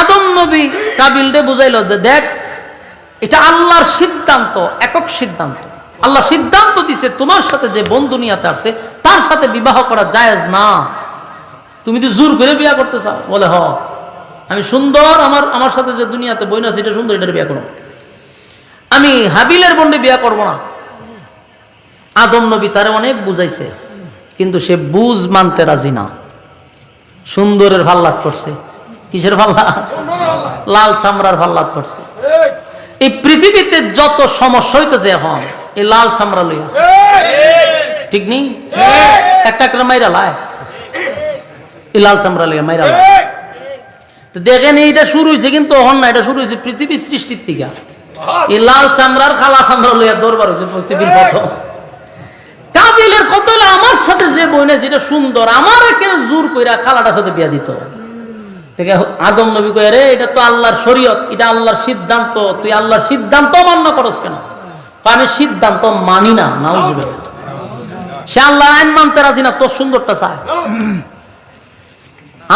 আদম নবী কাবিলরে বুঝাইল যে দেখ, এটা আল্লাহর সিদ্ধান্ত, একক সিদ্ধান্ত। আল্লাহ সিদ্ধান্ত দিছে, তোমার সাথে যে বন্ধু নিয়াতে আসছে তার সাথে বিবাহ করা জায়েজ না। তুমি তো জোর করে বিয়া করতে চাও, বলে হ। আমি সুন্দর, আমার আমার সাথে যে দুনিয়াতে বই না সেটা সুন্দর, এটার বিয়া করো। আমি হাবিলের বন্ডে বিয়া করব না। আদম নবী তারে অনেক বুঝাইছে, কিন্তু সে বুঝ মানতে রাজি না। সুন্দরের ভাল্লাত করছে কিসের ভাল্লাত লাল চামড়ার ভাল্লাত করছে এই পৃথিবীতে যত সমস্যা হইতেছে এখন, এই লাল চামড়া লইয়া। ঠিক নেই? একটা একটা মাইরা লায়। এই লাল চামড়া লইয়া মাইরা লায়। তো দেখেন এইটা শুরু হয়েছে কিন্তু হন না, এটা শুরু হয়েছে পৃথিবীর সৃষ্টির থেকে এই লাল চামড়ার খালা চামড়া লইয়া দরবার হয়েছে পৃথিবীর প্রথম। কাবিলের কত আমার সাথে যে বইনে যেটা সুন্দর। আমার কেন জোর কইরা খালাটার সাথে বিয়া দিত। থেকে আদম নবী কয়ে রে, এটা তো আল্লাহর শরীয়ত, এটা আল্লাহর সিদ্ধান্ত, তুই আল্লাহর সিদ্ধান্ত মান্য করস কেন? আমি সিদ্ধান্ত মানি না নাউজুবে সে আল্লাহর আইন মানতে রাজি না, তোর সুন্দরটা চায়।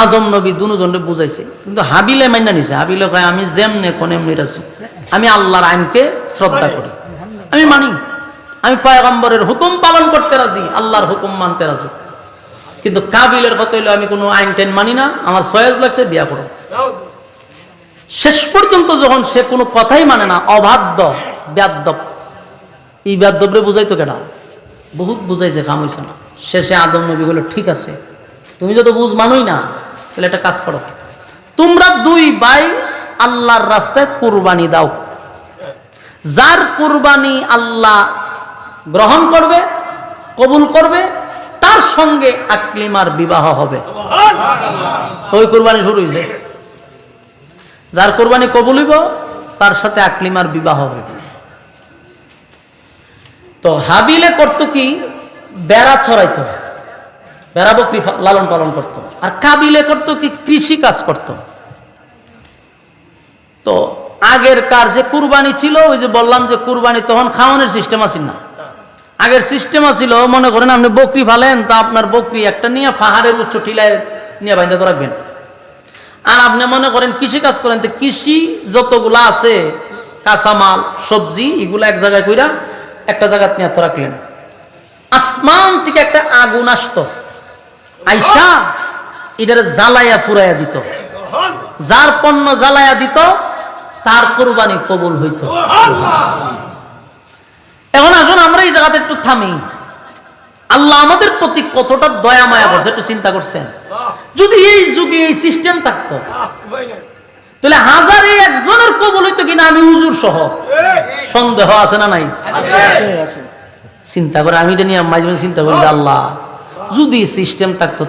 আদম নবী দুজনকে বুঝাইছে, কিন্তু হাবিলে মাইনা নিছে। হাবিলে কয়, আমি যেমনে কোন এমনি আমি আল্লাহর আইনকে শ্রদ্ধা করি। আমি মানি, আমি পয়গম্বরের হুকুম পালন করতে রাজি, আল্লাহর হুকুম মানতে রাজি। কিন্তু কাবিলের কথা হইল, আমি কোনো আইন টাইন মানি না, আমার সয়েজ লাগছে, বিয়া করো। শেষ পর্যন্ত যখন সে কোনো কথাই মানে না, অবাধ্য ব্যাদ্যব এই ব্যাদ্যবরে বুঝাইতো কেনা বহুত বুঝাইছে কাম না। শেষে আদম নবী বলল ঠিক আছে, তুমি যত বুঝ মানোই না, তাহলে একটা কাজ করো। তোমরা দুই ভাই আল্লাহর রাস্তায় কুরবানি দাও। যার কুরবানি আল্লাহ গ্রহণ করবে, কবুল করবে তার সঙ্গে আকলিমার বিবাহ হবে। ওই কুরবানি শুরু হয়েছে যার কোরবানি কবুল হইব, তার সাথে আকলিমার বিবাহ হবে। তো হাবিলে করতো কি? বেড়া ছড়াইতো বেড়া বকরি লালন পালন করত। আর কাবিলে করতো কি? কৃষি কাজ করত। তো আগের কার যে কুরবানি ছিল, ওই যে বললাম যে কুরবানি তখন খাওয়ানোর সিস্টেম আছিল না। আগের সিস্টেম আছিল মনে করেন আপনি বকরি ফালেন, তা আপনার বকরি একটা নিয়ে পাহাড়ের উচ্চ টিলায় নিয়ে বাইন্দা তো রাখবেন। আর আপনি মনে করেন কৃষি কাজ করেন, তো কৃষি যতগুলা আছে, কাঁচামাল, সবজি, এগুলো এক জায়গায় কইরা একটা জায়গায় নিয়ে তো রাখলেন। আসমান থেকে একটা আগুন আসতো। আইসা এটারে জ্বালাইয়া ফুরাইয়া দিত। যার পণ্য জ্বালাইয়া দিত, তার কোরবানি কবুল হইত। এখন আসুন আমরা এই জায়গাতে একটু থামি। আল্লাহ আমাদের প্রতি কতটা দয়া মায়া করছে একটু চিন্তা করছেন? যদি এই যুগে এই সিস্টেম থাকতো তাহলে হাজারে একজনের কবল হইতো কিনা আমি হুজুর সহ? সন্দেহ আছে না নাই? চিন্তা করে আমি এটা নিয়ে মাঝে মাঝে চিন্তা করি আল্লাহ যদি সিস্টেম থাকতো